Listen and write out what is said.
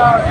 মানে